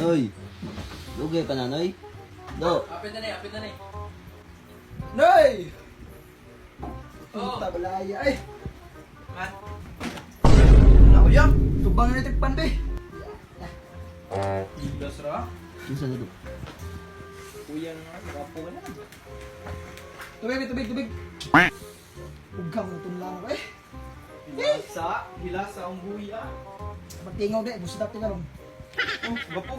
Noy. Lugay pa na, Noy. Do. Apit na na, apit na na. Noy! Oo. Puta balaya ay. Man. Ako yan. Tubang na tikpan ko eh. Ilos ra. Ano sa do? Kuya na nga, nakapo ka na. Tubig, tubig, tubig. Ugam na tunlang ako eh. Hilasa, hilasa ang buya. Magtingaw di, gusto dati ka ron. Oh, gapo.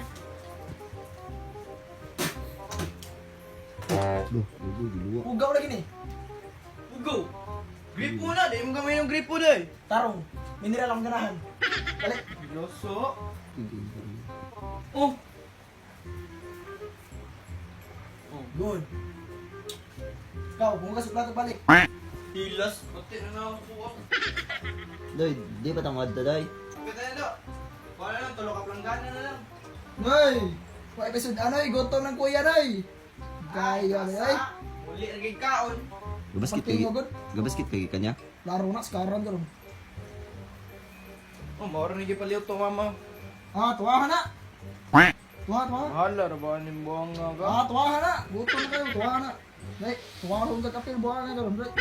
Do. Lugay, giluwa. Ugaw lagi ni. Ugo. Grip mo na, di mo gamay yung grip mo na eh. Tarong. Mineral ang ganahan. Balik. Loso. Oh. Oh, Good. Ikaw, bumukas sa plato balik. hilas. Pati na po. Doy, di pa tangad to, Doy. Apit na. Wala lang, tulog ka planggana na lang. Noy! Kung episode ano eh, gutom ng kuya Noy. Kaya na ay. Muli na kay kaon. Gabaskit kay Pagtingog. Gabaskit kay kanya. Laro na, skaran ka ron. Oh, maura na gipaliw to mama. Ah, tuwahan na. Tuwa, tuwa. Mahala, rabahan yung buwang nga ka. Ah, tuwahan na. Gutom na kayo, tuwahan na. Nay, tuwahan ron ka kapil, buwahan na ka ron. Nay.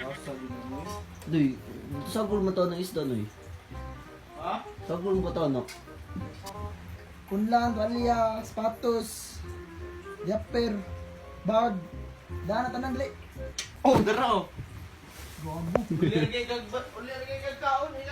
Nasa din mo eh. Doy, sagol mo to ng isda, Noy. Ha? Sagol mo to, no? Kunlan, tuwalya, sapatos, diaper, bag, dana tanang gali. Oh, dara oh. Gabo. Uli na kay kag uli na kay kag kaon, ka.